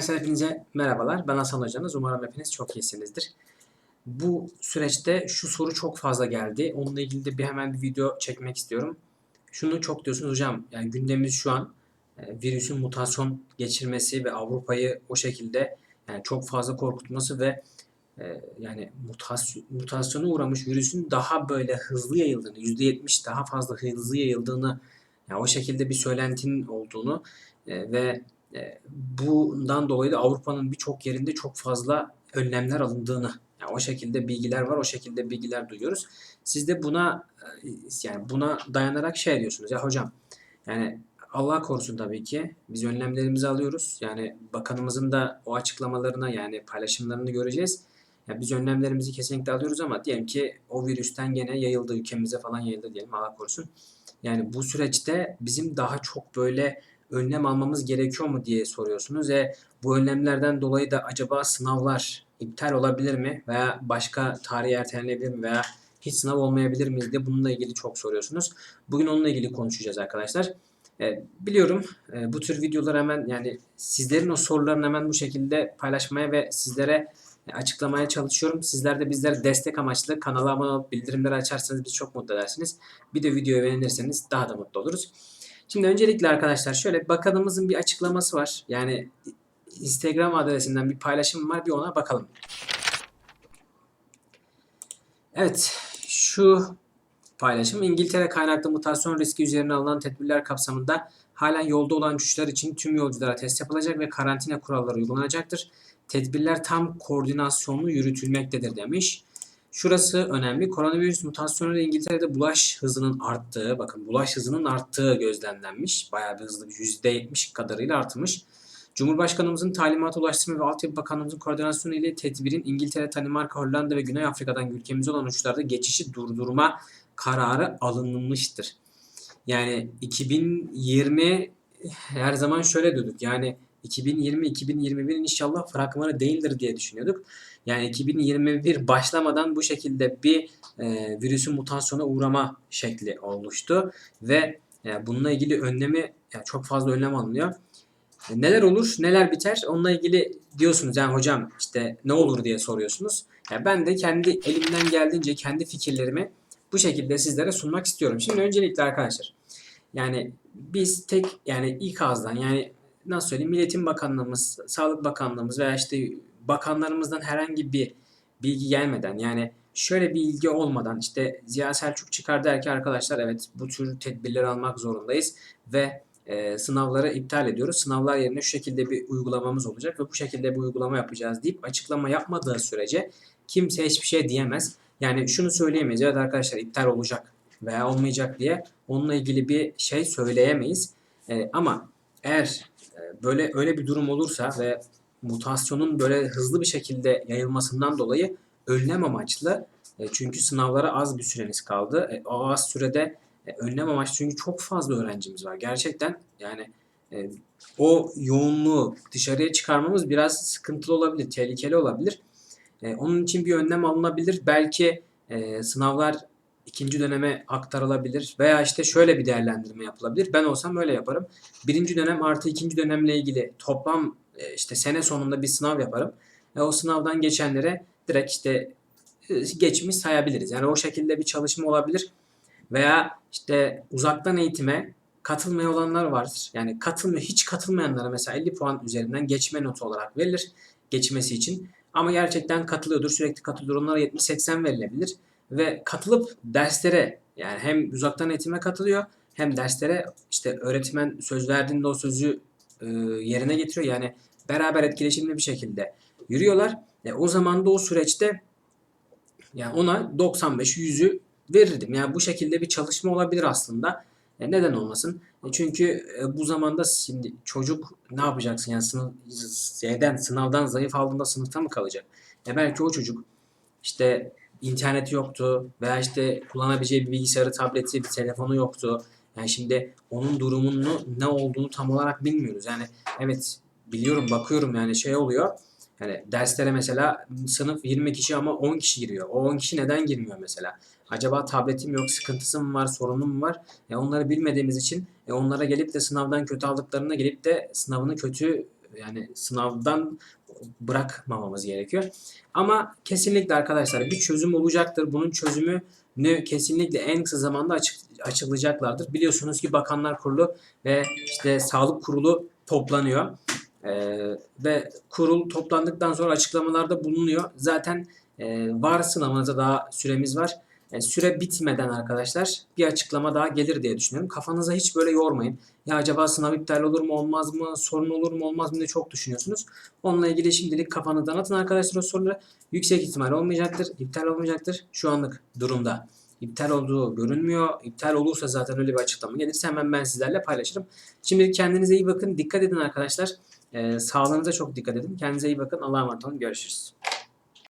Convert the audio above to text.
Arkadaşlar hepinize merhabalar. Ben Hasan Hocanız. Umarım hepiniz çok iyisinizdir. Bu süreçte şu soru çok fazla geldi. Onunla ilgili de bir hemen bir video çekmek istiyorum. Şunu çok diyorsunuz hocam. Yani gündemimiz şu an e, virüsün mutasyon geçirmesi ve Avrupa'yı o şekilde yani çok fazla korkutması ve e, yani mutasyon, mutasyona uğramış virüsün daha böyle hızlı yayıldığını, %70 daha fazla hızlı yayıldığını yani o şekilde bir söylentinin olduğunu e, ve bundan dolayı da Avrupa'nın birçok yerinde çok fazla önlemler alındığını yani o şekilde bilgiler var, o şekilde bilgiler duyuyoruz. Siz de buna e, yani buna dayanarak şey diyorsunuz ya hocam yani Allah korusun tabii ki biz önlemlerimizi alıyoruz. Yani bakanımızın da o açıklamalarına yani paylaşımlarını göreceğiz. Yani biz önlemlerimizi kesinlikle alıyoruz ama diyelim ki o virüsten gene yayıldı ülkemize falan yayıldı diyelim Allah korusun. Yani bu süreçte bizim daha çok böyle önlem almamız gerekiyor mu diye soruyorsunuz ve bu önlemlerden dolayı da acaba sınavlar iptal olabilir mi veya başka tarih ertelenebilir mi veya hiç sınav olmayabilir mi diye bununla ilgili çok soruyorsunuz. Bugün onunla ilgili konuşacağız arkadaşlar. E, biliyorum e, bu tür videolar hemen yani sizlerin o sorularını hemen bu şekilde paylaşmaya ve sizlere açıklamaya çalışıyorum. Sizler de bizlere destek amaçlı kanala abone olup bildirimleri açarsanız bizi çok mutlu edersiniz. Bir de videoyu beğenirseniz daha da mutlu oluruz. Şimdi öncelikle arkadaşlar şöyle bakanımızın bir açıklaması var. Yani Instagram adresinden bir paylaşım var. Bir ona bakalım. Evet. Şu paylaşım İngiltere kaynaklı mutasyon riski üzerine alınan tedbirler kapsamında halen yolda olan uçuşlar için tüm yolculara test yapılacak ve karantina kuralları uygulanacaktır. Tedbirler tam koordinasyonlu yürütülmektedir demiş. Şurası önemli. Koronavirüs mutasyonuyla İngiltere'de bulaş hızının arttığı, bakın bulaş hızının arttığı gözlemlenmiş. Bayağı bir hızlı, %70 kadarıyla artmış. Cumhurbaşkanımızın talimatı ulaştırma ve altyapı bakanlığımızın koordinasyonu ile tedbirin İngiltere, Danimarka, Hollanda ve Güney Afrika'dan ülkemize olan uçuşlarda geçişi durdurma kararı alınmıştır. Yani 2020 her zaman şöyle diyorduk. Yani 2020-2021 inşallah fragmanı değildir diye düşünüyorduk. Yani 2021 başlamadan bu şekilde bir e, virüsün mutasyona uğrama şekli oluştu ve e, bununla ilgili önlemi yani çok fazla önlem alınıyor. E, neler olur, neler biter onunla ilgili diyorsunuz yani hocam işte ne olur diye soruyorsunuz. Yani ben de kendi elimden geldiğince kendi fikirlerimi bu şekilde sizlere sunmak istiyorum. Şimdi öncelikle arkadaşlar yani biz tek yani ilk ağızdan yani nasıl söyleyeyim Milletin Bakanlığımız, Sağlık Bakanlığımız veya işte bakanlarımızdan herhangi bir bilgi gelmeden yani şöyle bir ilgi olmadan işte Ziya Selçuk çıkar der ki arkadaşlar evet bu tür tedbirleri almak zorundayız ve e, sınavları iptal ediyoruz. Sınavlar yerine şu şekilde bir uygulamamız olacak ve bu şekilde bir uygulama yapacağız deyip açıklama yapmadığı sürece kimse hiçbir şey diyemez. Yani şunu söyleyemeyiz evet arkadaşlar iptal olacak veya olmayacak diye onunla ilgili bir şey söyleyemeyiz. E, ama eğer böyle öyle bir durum olursa ve mutasyonun böyle hızlı bir şekilde yayılmasından dolayı önlem amaçlı e, çünkü sınavlara az bir süreniz kaldı. E, o az sürede e, önlem amaçlı çünkü çok fazla öğrencimiz var. Gerçekten yani e, o yoğunluğu dışarıya çıkarmamız biraz sıkıntılı olabilir, tehlikeli olabilir. E, onun için bir önlem alınabilir. Belki e, sınavlar ikinci döneme aktarılabilir veya işte şöyle bir değerlendirme yapılabilir. Ben olsam öyle yaparım. Birinci dönem artı ikinci dönemle ilgili toplam e, işte sene sonunda bir sınav yaparım. ve o sınavdan geçenlere direkt işte e, geçmiş sayabiliriz. Yani o şekilde bir çalışma olabilir. Veya işte uzaktan eğitime katılmaya olanlar vardır. Yani katılmıyor, hiç katılmayanlara mesela 50 puan üzerinden geçme notu olarak verilir geçmesi için. Ama gerçekten katılıyordur, sürekli katılıyor. Onlara 70-80 verilebilir. Ve katılıp derslere yani hem uzaktan eğitime katılıyor hem derslere işte öğretmen söz verdiğinde o sözü e, yerine getiriyor. Yani beraber etkileşimli bir şekilde yürüyorlar. E, o zaman da o süreçte yani ona 95 100'ü verirdim. Yani bu şekilde bir çalışma olabilir aslında. E, neden olmasın? E, çünkü e, bu zamanda şimdi çocuk ne yapacaksın? Yani sınıf, şeyden, sınavdan zayıf aldığında sınıfta mı kalacak? E belki o çocuk işte interneti yoktu veya işte kullanabileceği bir bilgisayarı, tableti, bir telefonu yoktu. Yani şimdi onun durumunu ne olduğunu tam olarak bilmiyoruz. Yani evet biliyorum bakıyorum yani şey oluyor. Yani derslere mesela sınıf 20 kişi ama 10 kişi giriyor. O 10 kişi neden girmiyor mesela? Acaba tabletim yok, sıkıntısı mı var, sorunu mu var? E onları bilmediğimiz için e onlara gelip de sınavdan kötü aldıklarına gelip de sınavını kötü yani sınavdan bırakmamamız gerekiyor. Ama kesinlikle arkadaşlar bir çözüm olacaktır. Bunun çözümü ne kesinlikle en kısa zamanda açık, açıklayacaklardır. Biliyorsunuz ki Bakanlar Kurulu ve işte Sağlık Kurulu toplanıyor. Ee, ve kurul toplandıktan sonra açıklamalarda bulunuyor. Zaten e, var sınavınıza daha süremiz var. E, süre bitmeden arkadaşlar bir açıklama daha gelir diye düşünüyorum. Kafanıza hiç böyle yormayın. Ya acaba sınav iptal olur mu olmaz mı? Sorun olur mu olmaz mı diye çok düşünüyorsunuz. Onunla ilgili şimdilik kafanızdan atın arkadaşlar o soruları. Yüksek ihtimal olmayacaktır. iptal olmayacaktır. Şu anlık durumda iptal olduğu görünmüyor. İptal olursa zaten öyle bir açıklama gelirse hemen ben sizlerle paylaşırım. Şimdilik kendinize iyi bakın. Dikkat edin arkadaşlar. Ee, sağlığınıza çok dikkat edin. Kendinize iyi bakın. Allah'a emanet olun. Görüşürüz.